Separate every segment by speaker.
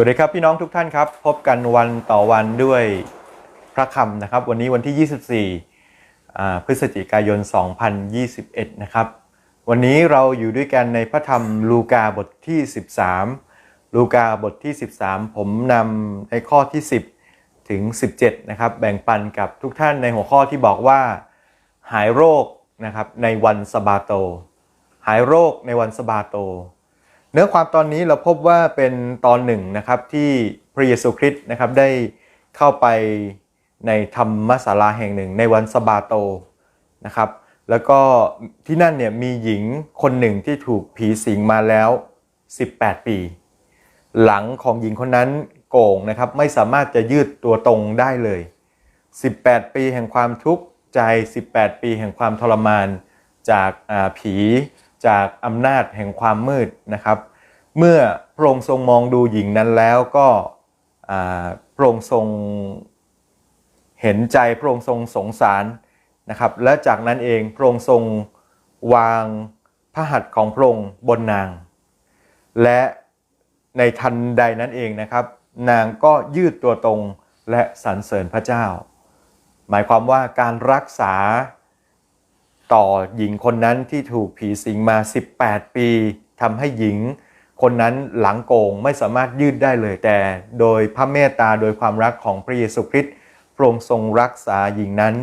Speaker 1: วัสดีครับพี่น้องทุกท่านครับ พบกันวันต่อวันด้วยพระคำนะครับ วันนี้วันที่ 24 พฤศจิกายน 2021 นะครับ วันนี้เราอยู่ด้วยกันในพระธรรมลูกาบทที่ 13 ลูกาบทที่ 13 ผมนำในข้อที่ 10 ถึง 17 นะครับ แบ่งปันกับทุกท่านในหัวข้อที่บอกว่า หายโรคนะครับในวันสบาโต หายโรคในวันสบาโต เนื้อความตอนนี้เราพบว่าเป็นตอนหนึ่งนะครับที่พระเยซูคริสต์นะครับได้เข้าไปในธรรมศาลาแห่งหนึ่งในวันสบาโตนะครับ แล้วก็ที่นั่นเนี่ยมีหญิงคนหนึ่งที่ถูกผีสิงมาแล้ว 18 ปี หลังของหญิงคนนั้นโก่งนะครับไม่สามารถจะยืดตัวตรงได้เลย 18 ปีแห่งความทุกข์ใจ 18 ปีแห่งความทรมานจากผี จากอำนาจแห่งความมืดนะครับ เมื่อพระองค์ทรงมองดูหญิงนั้นแล้วก็พระองค์ทรงเห็นใจพระองค์ทรงสงสารนะครับ และจากนั้นเองพระองค์ทรงวางพระหัตถ์ของพระองค์บนนาง และในทันใดนั้นเองนะครับ นางก็ยืดตัวตรงและสรรเสริญพระเจ้า หมายความว่าการรักษา ต่อหญิงคนนั้นที่ถูกผีสิงมา 18 ปีทำให้หญิง คนนั้นหลังโกงไม่สามารถยืดได้เลยแต่ โดยพระเมตตาโดยความรักของพระเยซูคริสต์พระองค์ทรงรักษาหญิงนั้น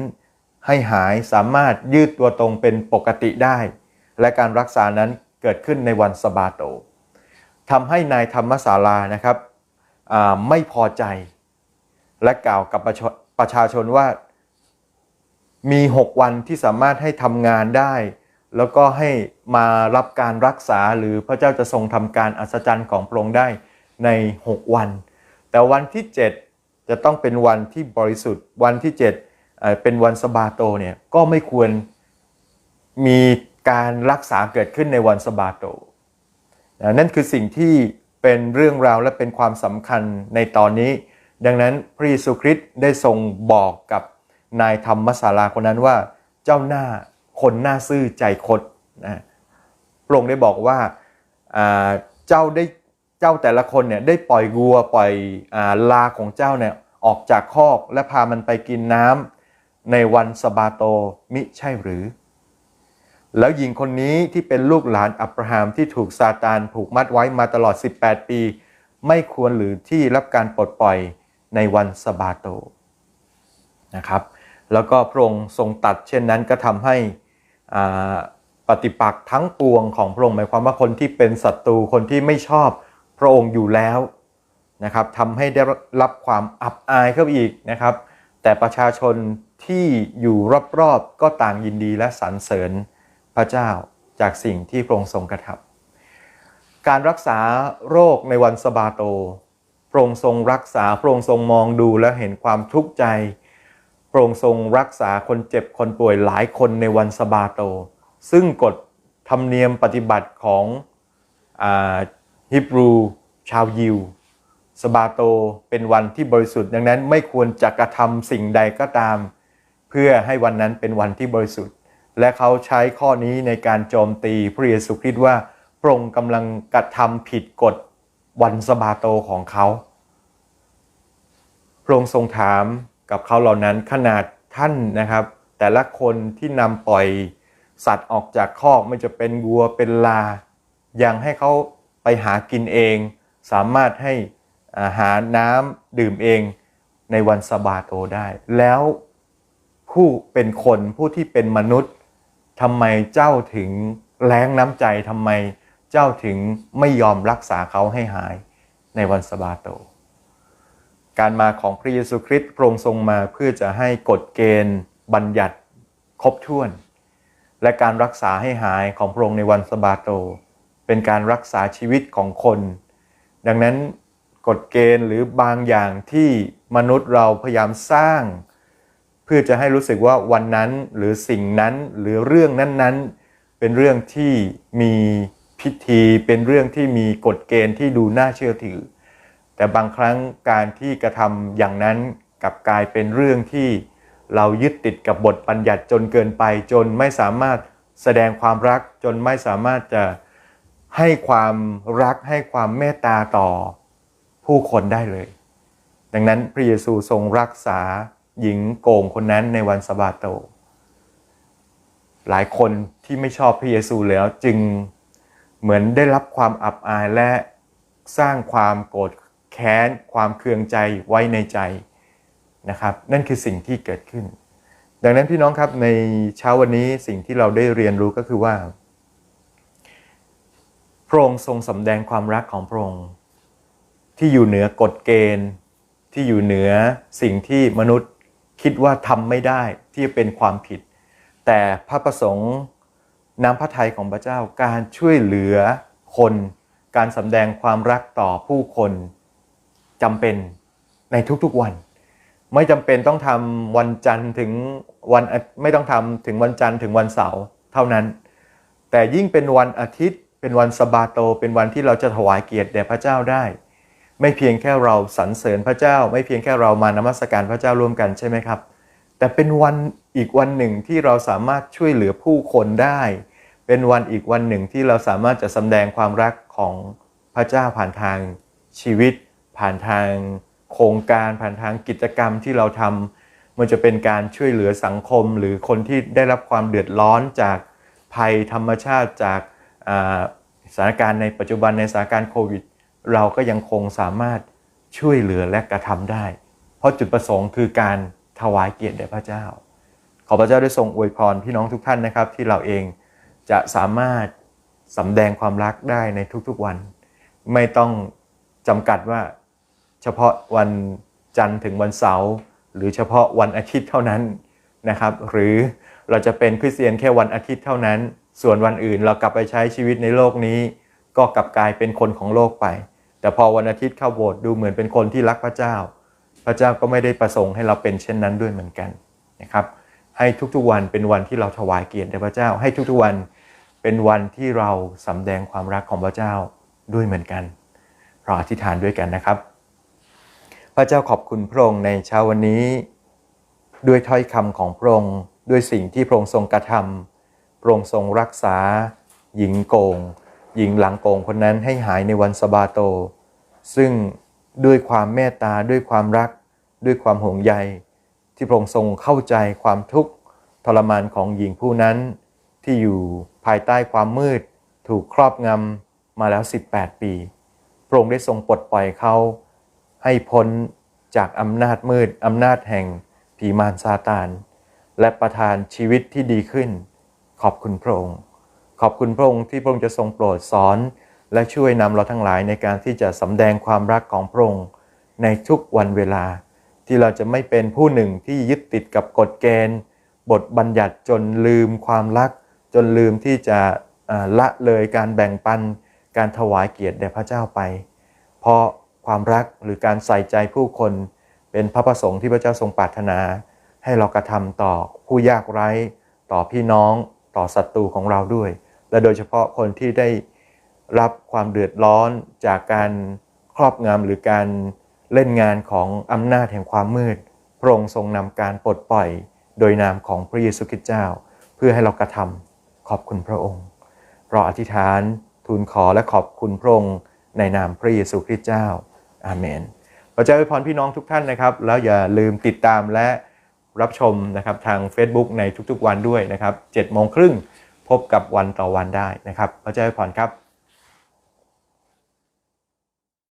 Speaker 1: ให้หายสามารถยืดตัวตรงเป็นปกติได้ และการรักษานั้นเกิดขึ้นในวันสบาโตทำให้นายธรรมศาลานะครับไม่พอใจ และกล่าวกับประชาชนว่า มี 6 วันที่สามารถให้ทำงานได้ แล้วก็ให้มารับการรักษาหรือพระเจ้าจะทรงทำการอัศจรรย์ของพระองค์ได้ใน 6 วัน แต่วันที่ 7 จะต้องเป็นวันที่บริสุทธิ์ วันที่ 7เอ่อเป็นวันสบาโตเนี่ยก็ไม่ควรมีการรักษาเกิดขึ้นในวันสบาโตนะนั่นคือสิ่งที่เป็นเรื่องราวและเป็นความสำคัญในตอนนี้ ดังนั้นพระเยซูคริสต์ได้ทรงบอกกับ นายธรรมศาลาคนนั้นว่า เจ้าหน้าคนหน้าซื่อใจคดนะพระองค์ได้บอกว่าเจ้าได้เจ้าแต่ละคนเนี่ยได้ปล่อยวัวปล่อยอลาของเจ้าเนี่ยออกจากคอกและพามันไปกินน้ำในวันสบาโตมิใช่หรือ แล้วหญิงคนนี้ที่เป็นลูกหลานอับราฮัมที่ถูกซาตานผูกมัดไว้มาตลอด 18 ปี ไม่ควรหรือที่รับการปลดปล่อยในวันสบาโตนะครับ แล้วก็พระองค์ทรงตัดเช่นนั้นก็ทำให้ปฏิปักษ์ทั้งปวงของพระองค์หมายความว่าคนที่เป็นศัตรูคนที่ไม่ชอบพระองค์อยู่แล้วนะครับทำให้ได้รับความอับอายเข้าไปอีกนะครับ แต่ประชาชนที่อยู่รอบๆก็ต่างยินดีและสรรเสริญพระเจ้าจากสิ่งที่พระองค์ทรงกระทำการรักษาโรคในวันสบาโตพระองค์ทรงรักษาพระองค์ทรงมองดูและเห็นความทุกข์ใจ พระองค์ทรงรักษาคนเจ็บคนป่วยหลายคนในวันสบาโต ซึ่งกฎธรรมเนียมปฏิบัติของอฮิบรูชาวยิวสบาโตเป็นวันที่บริสุทธิ์ดังนั้นไม่ควรจะกระทำสิ่งใดก็ตาม เพื่อให้วันนั้นเป็นวันที่บริสุทธิ์ และเขาใช้ข้อนี้ในการโจมตีพระเยซูคริสต์ว่าพระองค์กำลังกระทำผิดกฎวันสบาโตของเขาพระองค์ทรงถาม กับเขาเหล่านั้นขนาดท่านนะครับ แต่ละคนที่นำปล่อยสัตว์ออกจากคอกไม่จะเป็นวัวเป็นลา ยังให้เขาไปหากินเอง สามารถให้อาหารน้ำดื่มเองในวันสบาโตได้ แล้วผู้เป็นคนผู้ที่เป็นมนุษย์ทำไมเจ้าถึงแรงน้ำใจทำไมเจ้าถึงไม่ยอมรักษาเขาให้หายในวันสบาโต การมาของพระเยซูคริสต์พระองค์ทรงมาเพื่อจะให้กฎเกณฑ์บัญญัติครบถ้วน และการรักษาให้หายของพระองค์ในวันสบาโต เป็นการรักษาชีวิตของคน ดังนั้นกฎเกณฑ์หรือบางอย่างที่มนุษย์เราพยายามสร้าง เพื่อจะให้รู้สึกว่าวันนั้นหรือสิ่งนั้นหรือเรื่องนั้นๆ เป็นเรื่องที่มีพิธีเป็นเรื่องที่มีกฎเกณฑ์ที่ดูน่าเชื่อถือ แต่บางครั้งการที่กระทำอย่างนั้นกลับกลายเป็นเรื่องที่เรายึดติดกับบทบัญญัติจนเกินไป จนไม่สามารถแสดงความรักจนไม่สามารถจะให้ความรักให้ความเมตตาต่อผู้คนได้เลย ดังนั้นพระเยซูทรงรักษาหญิงโกงคนนั้นในวันสะบาโต หลายคนที่ไม่ชอบพระเยซูแล้วจึงเหมือนได้รับความอับอายและสร้างความโกรธ แค้น ความเคืองใจไว้ในใจนะครับนั่นคือสิ่งที่เกิดขึ้น ดังนั้นพี่น้องครับในเช้าวันนี้สิ่งที่เราได้เรียนรู้ก็คือว่าพระองค์ทรงสำแดงความรักของพระองค์ที่อยู่เหนือกฎเกณฑ์ ที่อยู่เหนือสิ่งที่มนุษย์คิดว่าทำไม่ได้ที่เป็นความผิด แต่พระประสงค์น้ำพระทัยของพระเจ้าการช่วยเหลือคน การสำแดงความรักต่อผู้คน จำเป็นในทุกๆวัน ไม่จำเป็นต้องทำวันจันทร์ถึงวันไม่ต้องทำถึงวันจันทร์ถึงวันเสาร์เท่านั้น แต่ยิ่งเป็นวันอาทิตย์ เป็นวันสบาโต เป็นวันที่เราจะถวายเกียรติแด่พระเจ้าได้ ไม่เพียงแค่เราสรรเสริญพระเจ้า ไม่เพียงแค่เรามานมัสการพระเจ้าร่วมกันใช่ไหมครับ แต่เป็นวันอีกวันหนึ่งที่เราสามารถช่วยเหลือผู้คนได้ เป็นวันอีกวันหนึ่งที่เราสามารถจะแสดงความรักของพระเจ้าผ่านทางชีวิต ผ่านทางโครงการผ่านทางกิจกรรมที่เราทำมันจะเป็นการช่วยเหลือสังคม หรือคนที่ได้รับความเดือดร้อนจากภัยธรรมชาติจากสถานการณ์ในปัจจุบันในสถานการณ์โควิด เราก็ยังคงสามารถช่วยเหลือและกระทำได้ เพราะจุดประสงค์คือการถวายเกียรติแด่พระเจ้า ขอพระเจ้าได้ทรงอวยพรพี่น้องทุกท่านนะครับ ที่เราเองจะสามารถสำแดงความรักได้ในทุกๆวัน ไม่ต้องจำกัดว่า เฉพาะวันจันทร์ถึงวันเสาร์หรือเฉพาะวันอาทิตย์เท่านั้นนะครับ หรือเราจะเป็นคริสเตียนแค่วันอาทิตย์เท่านั้น ส่วนวันอื่นเรากลับไปใช้ชีวิตในโลกนี้ ก็กลับกลายเป็นคนของโลกไป แต่พอวันอาทิตย์เข้าโบสถ์ดูเหมือนเป็นคนที่รักพระเจ้า พระเจ้าก็ไม่ได้ประสงค์ให้เราเป็นเช่นนั้นด้วยเหมือนกันนะครับให้ทุกๆวันเป็นวันที่เราถวายเกียรติแด่พระเจ้า ให้ทุกๆวันเป็นวันที่เราสำแดงความรักของพระเจ้าด้วยเหมือนกันเราอธิษฐานด้วยกันนะครับ พระเจ้าขอบคุณพระองค์ในเช้าวันนี้ ด้วยถ้อยคำของพระองค์ด้วยสิ่งที่พระองค์ทรงกระทำพระองค์ทรงรักษา หญิงโกง หญิงหลังโกงคนนั้นให้หายในวันสบาโต ซึ่งด้วยความเมตตาด้วยความรัก ด้วยความห่วงใย ที่พระองค์ทรงเข้าใจความทุกข์ทรมานของหญิงผู้นั้น ที่อยู่ภายใต้ความมืด ถูกครอบงำมาแล้ว 18 ปีพระองค์ได้ทรงปลดปล่อยเขา ให้พ้นจากอำนาจมืดอำนาจแห่งผีมารซาตาน และประทานชีวิตที่ดีขึ้น ขอบคุณพระองค์ ขอบคุณพระองค์ที่พระองค์จะทรงโปรดสอน และช่วยนำเราทั้งหลายในการที่จะสำแดงความรักของพระองค์ในทุกวันเวลา ที่เราจะไม่เป็นผู้หนึ่งที่ยึดติดกับกฎเกณฑ์ บทบัญญัติจนลืมความรัก จนลืมที่จะละเลยการแบ่งปัน การถวายเกียรติแด่พระเจ้าไป เพราะ ความรักหรือการใส่ใจผู้คน เป็นพระประสงค์ที่พระเจ้าทรงปรารถนา ให้เรากระทำต่อผู้ยากไร้ต่อพี่น้องต่อศัตรูของเราด้วย และโดยเฉพาะคนที่ได้รับความเดือดร้อนจากการครอบงำหรือการเล่นงานของอำนาจแห่งความมืด พระองค์ทรงนำการปลดปล่อยโดยนามของพระเยซูคริสต์เจ้า เพื่อให้เรากระทำขอบคุณพระองค์เราอธิษฐานทูลขอและขอบคุณพระองค์ในนามพระเยซูคริสต์เจ้า อาเมนพระเจ้าอวยพรพี่น้องทุกท่านนะครับ แล้วอย่าลืมติดตามและรับชมนะครับทาง Facebook ในทุกๆวันด้วยนะครับ7โมงครึ่งพบกับวันต่อวันได้นะครับ พระเจ้าอวยพรครับ